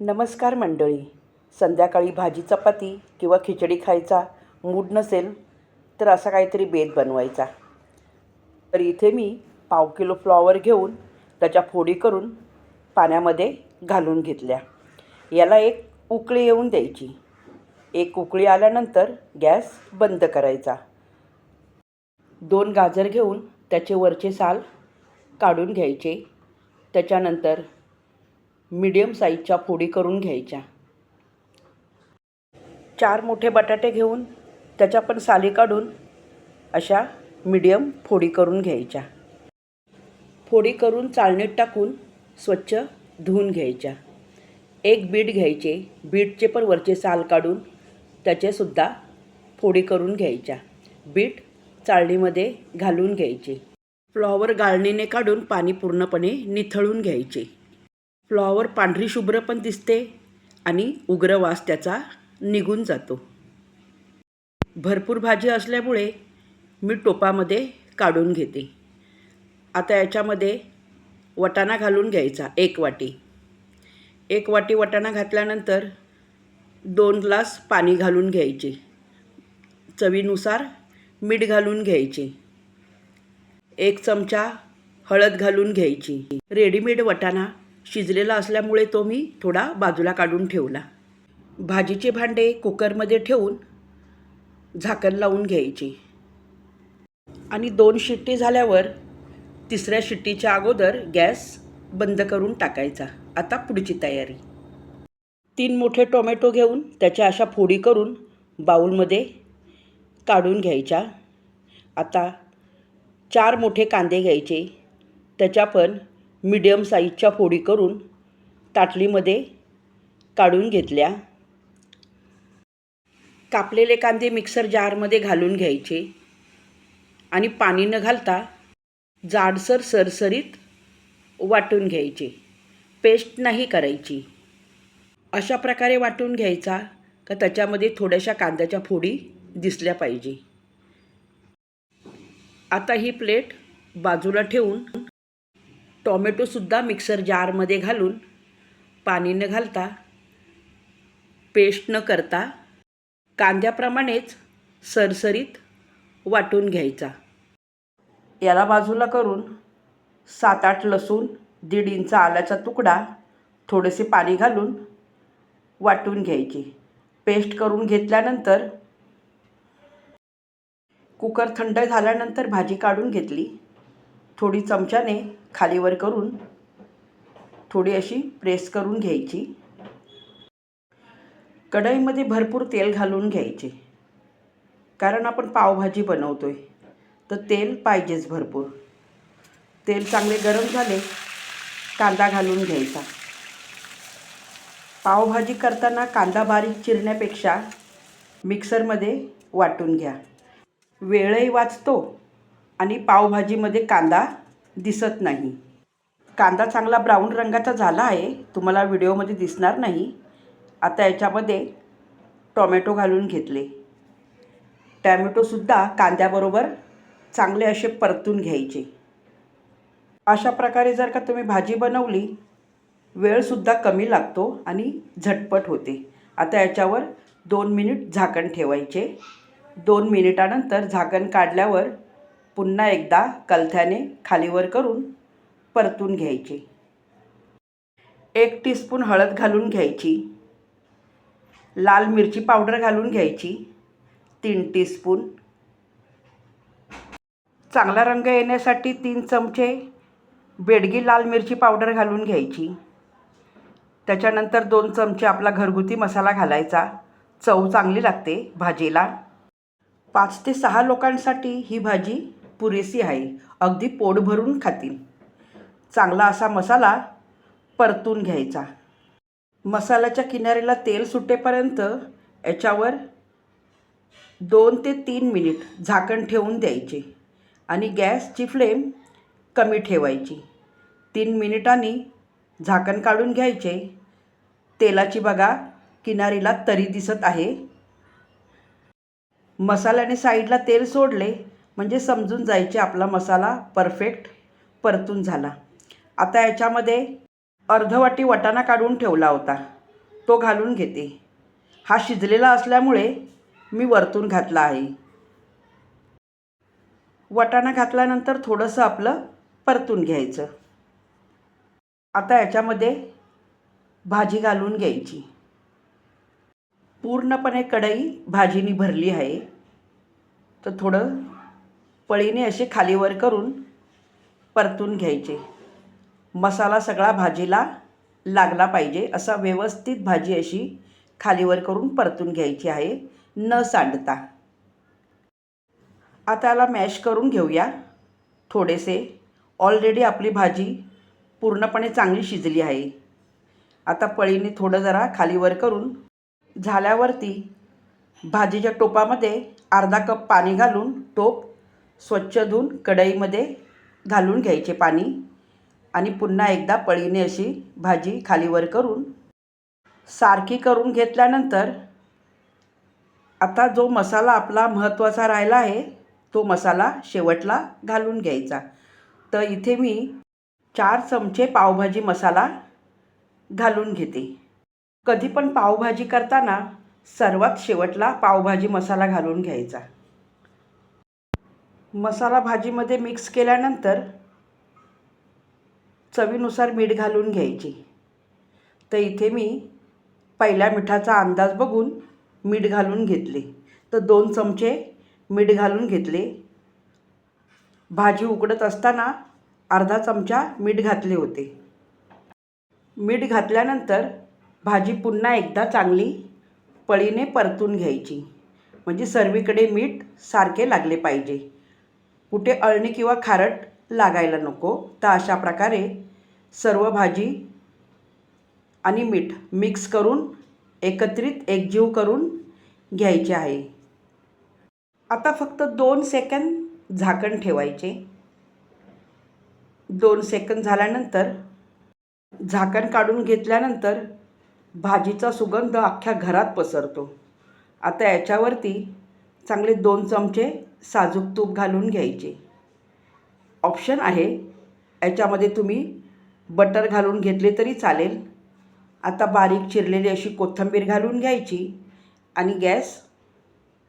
नमस्कार मंडळी. संध्याकाळी भाजी चपाती किंवा खिचडी खायचा मूड नसेल तर असा काहीतरी बेत बनवायचा. तर इथे मी पाव किलो फ्लॉवर घेऊन त्याच्या फोडी करून पाण्यामध्ये घालून घेतल्या. याला एक उकळी येऊन द्यायची. एक उकळी आल्यानंतर गॅस बंद करायचा. दोन गाजर घेऊन त्याचे वरचे साल काढून घ्यायचे. त्याच्यानंतर मीडियम साईजच्या फोडी करून घ्यायच्या. चार मोठे बटाटे घेऊन त्याच्या पण साली काढून अशा मीडियम फोडी करून घ्यायच्या. फोडी करून चाळणीत टाकून स्वच्छ धुवून घ्यायच्या. एक बीट घ्यायचे बीटचे पण वरचे साल काढून त्याचेसुद्धा फोडी करून घ्यायच्या. बीट चाळणीमध्ये घालून घ्यायचे. फ्लॉवर गाळणीने काढून पाणी पूर्णपणे निथळून घ्यायचे. फ्लॉवर पांढरी शुभ्र पण दिसते आणि उग्र वास त्याचा निघून जातो. भरपूर भाजी असल्यामुळे मी टोपामध्ये काढून घेते. आता याच्यामध्ये वटाणा घालून घ्यायचा एक वाटी. एक वाटी वटाणा घातल्यानंतर दोन ग्लास पाणी घालून घ्यायचे. चवीनुसार मीठ घालून घ्यायचे. एक चमचा हळद घालून घ्यायची. रेडीमेड वटाणा शिजलेला असल्यामुळे तो मी थोडा बाजूला काढून ठेवला. भाजीचे भांडे कुकरमध्ये ठेवून झाकण लावून घ्यायची. आणि दोन शिट्टी झाल्यावर तिसऱ्या शिट्टीच्या अगोदर गॅस बंद करून टाकायचा. आता पुढची तयारी. तीन मोठे टोमॅटो घेऊन त्याच्या अशा फोडी करून बाऊलमध्ये काढून घ्यायच्या. आता चार मोठे कांदे घ्यायचे. त्याच्या पण मीडियम साईजच्या फोडी करून ताटलीमध्ये काढून घेतल्या. कापलेले कांदे मिक्सर जारमध्ये घालून घ्यायचे आणि पाणी न घालता जाडसर सरसरीत वाटून घ्यायचे. पेस्ट नाही करायची. अशा प्रकारे वाटून घ्यायचा का त्याच्यामध्ये थोड्याशा कांद्याच्या फोडी दिसल्या पाहिजे. आता ही प्लेट बाजूला ठेवून टॉमॅटोसुद्धा मिक्सर जारमध्ये घालून पाणी न घालता पेस्ट न करता कांद्याप्रमाणेच सरसरीत वाटून घ्यायचा. याला बाजूला करून सात आठ लसूण दीड इंच आल्याचा तुकडा थोडेसे पाणी घालून वाटून घ्यायची. पेस्ट करून घेतल्यानंतर कुकर थंड झाल्यानंतर भाजी काढून घेतली. थोडी चमच्याने खालीवर करून थोडी अशी प्रेस करून घ्यायची. कढईमध्ये भरपूर तेल घालून घ्यायचे. कारण आपण पावभाजी बनवतो आहे तर तेल पाहिजेच भरपूर. तेल चांगले गरम झाले कांदा घालून घ्यायचा. पावभाजी करताना कांदा बारीक चिरण्यापेक्षा मिक्सरमध्ये वाटून घ्या. वेळही वाचतो आणि पावभाजीमध्ये कांदा दिसत नाही. कांदा चांगला ब्राऊन रंगाचा झाला आहे. तुम्हाला व्हिडिओमध्ये दिसणार नाही. आता याच्यामध्ये टोमॅटो घालून घेतले. टॅमॅटोसुद्धा कांद्याबरोबर चांगले असे परतून घ्यायचे. अशा प्रकारे जर का तुम्ही भाजी बनवली वेळसुद्धा कमी लागतो आणि झटपट होते. आता याच्यावर दोन मिनिट झाकण ठेवायचे. दोन मिनिटानंतर झाकण काढल्यावर पुन्हा एकदा कलथ्याने खालीवर करून परतून घ्यायची. एक टीस्पून हळद घालून घ्यायची. लाल मिरची पावडर घालून घ्यायची. तीन टीस्पून चांगला रंग येण्यासाठी तीन चमचे बेडगी लाल मिरची पावडर घालून घ्यायची. त्याच्यानंतर दोन चमचे आपला घरगुती मसाला घालायचा. चव चांगली लागते भाजीला. पाच ते सहा लोकांसाठी ही भाजी पुरेशी आहे. अगदी पोट भरून खातील. चांगला असा मसाला परतून घ्यायचा. मसाल्याच्या किनारीला तेल सुटेपर्यंत याच्यावर दोन ते तीन मिनिट झाकण ठेवून द्यायचे आणि गॅसची फ्लेम कमी ठेवायची. तीन मिनिटांनी झाकण काढून घ्यायचे. तेलाची बघा किनारीला तरी दिसत आहे. मसाल्याने साईडला तेल सोडले म्हणजे समजून जायचे आपला मसाला परफेक्ट परतून झाला. आता याच्यामध्ये अर्धवाटी वटाणा काढून ठेवला होता. तो घालून घेते. हा शिजलेला असल्यामुळे मी वरतून घातला आहे. वटाणा घातल्यानंतर थोडंसं आपलं परतून घ्यायचं. आता याच्यामध्ये भाजी घालून घ्यायची. पूर्णपणे कढई भाजीनी भरली आहे. तर थोडं पळीने असे खालीवर करून परतून घ्यायचे. मसाला सगळा भाजीला लागला पाहिजे असा व्यवस्थित भाजी अशी खालीवर करून परतून घ्यायची आहे. न सांडता. आता याला मॅश करून घेऊया. थोडेसे. ऑलरेडी आपली भाजी पूर्णपणे चांगली शिजली आहे. आता पळीने थोडं जरा खालीवर करून झाल्यावरती भाजीच्या टोपामध्ये अर्धा कप पाणी घालून टोप स्वच्छ धुवून कढईमध्ये घालून घ्यायचे पाणी आणि पुन्हा एकदा पळीने अशी भाजी खालीवर करून सारखी करून घेतल्यानंतर आता जो मसाला आपला महत्त्वाचा राहिला आहे तो मसाला शेवटला घालून घ्यायचा. तर इथे मी चार चमचे पावभाजी मसाला घालून घेते. कधी पण पावभाजी करताना सर्वात शेवटला पावभाजी मसाला घालून घ्यायचा. मसाला भाजीमध्ये मिक्स केल्यानंतर चवीनुसार मीठ घालून घ्यायची. तर इथे मी पहिल्या मिठाचा अंदाज बघून मीठ घालून घेतले. तर दोन चमचे मीठ घालून घेतले. भाजी उकडत असताना अर्धा चमचा मीठ घातले होते. मीठ घातल्यानंतर भाजी पुन्हा एकदा चांगली पळीने परतून घ्यायची. म्हणजे सर्वीकडे मीठ सारखे लागले पाहिजे. कुठे अळणी किंवा खारट लागायला नको तर अशा प्रकारे सर्व भाजी आणि मीठ मिक्स करून एकत्रित एकजीव करून घ्यायचे आहे. आता फक्त दोन सेकंद झाकण ठेवायचे. दोन सेकंद झाल्यानंतर झाकण काढून घेतल्यानंतर भाजीचा सुगंध अख्ख्या घरात पसरतो. आता याच्यावरती चांगले दोन चमचे साजूक तूप घालून घ्यायचे. ऑप्शन आहे. याच्यामध्ये तुम्ही बटर घालून घेतले तरी चालेल. आता बारीक चिरलेली अशी कोथिंबीर घालून घ्यायची आणि गॅस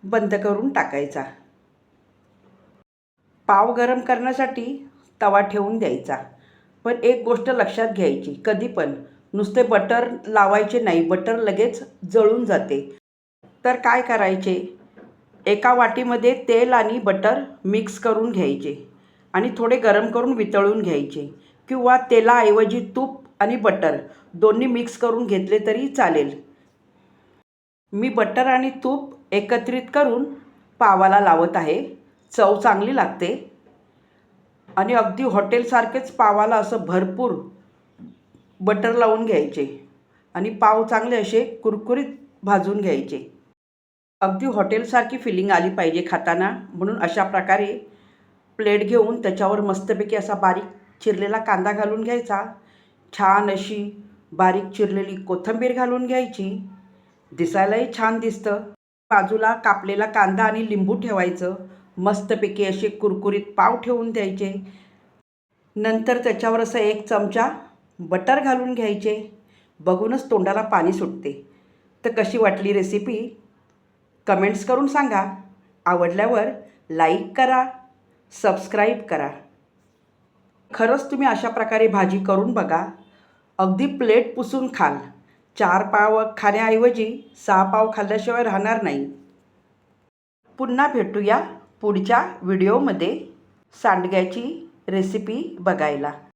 बंद करून टाकायचा. पाव गरम करण्यासाठी तवा ठेवून द्यायचा. पण एक गोष्ट लक्षात घ्यायची कधी पण. नुसते बटर लावायचे नाही बटर लगेच जळून जाते. तर काय करायचे? एका वाटीमध्ये तेल आणि बटर मिक्स करून घ्यायचे आणि थोडे गरम करून वितळून घ्यायचे किंवा तेलाऐवजी तूप आणि बटर दोन्ही मिक्स करून घेतले तरी चालेल. मी बटर आणि तूप एकत्रित करून पावाला लावत आहे. चव चांगली लागते. आणि अगदी हॉटेलसारखेच पावाला असं भरपूर बटर लावून घ्यायचे आणि पाव चांगले असे कुरकुरीत भाजून घ्यायचे. अगदी हॉटेलसारखी फिलिंग आली पाहिजे खाताना. म्हणून अशा प्रकारे प्लेट घेऊन त्याच्यावर मस्तपैकी असा बारीक चिरलेला कांदा घालून घ्यायचा. छान अशी बारीक चिरलेली कोथिंबीर घालून घ्यायची. दिसायलाही छान दिसतं. बाजूला कापलेला कांदा आणि लिंबू ठेवायचं. मस्तपैकी असे कुरकुरीत पाव ठेवून द्यायचे. नंतर त्याच्यावर असं एक चमचा बटर घालून घ्यायचे. बघूनच तोंडाला पाणी सुटते. तर कशी वाटली रेसिपी कमेंट्स करून सांगा. आवडल्यावर लाईक करा सबस्क्राईब करा. खरंच तुम्ही अशा प्रकारे भाजी करून बघा. अगदी प्लेट पुसून खाल. चार पाव खाण्याऐवजी सहा पाव खाल्ल्याशिवाय राहणार नाही. पुन्हा भेटूया पुढच्या व्हिडिओमध्ये सांडग्याची रेसिपी बघायला.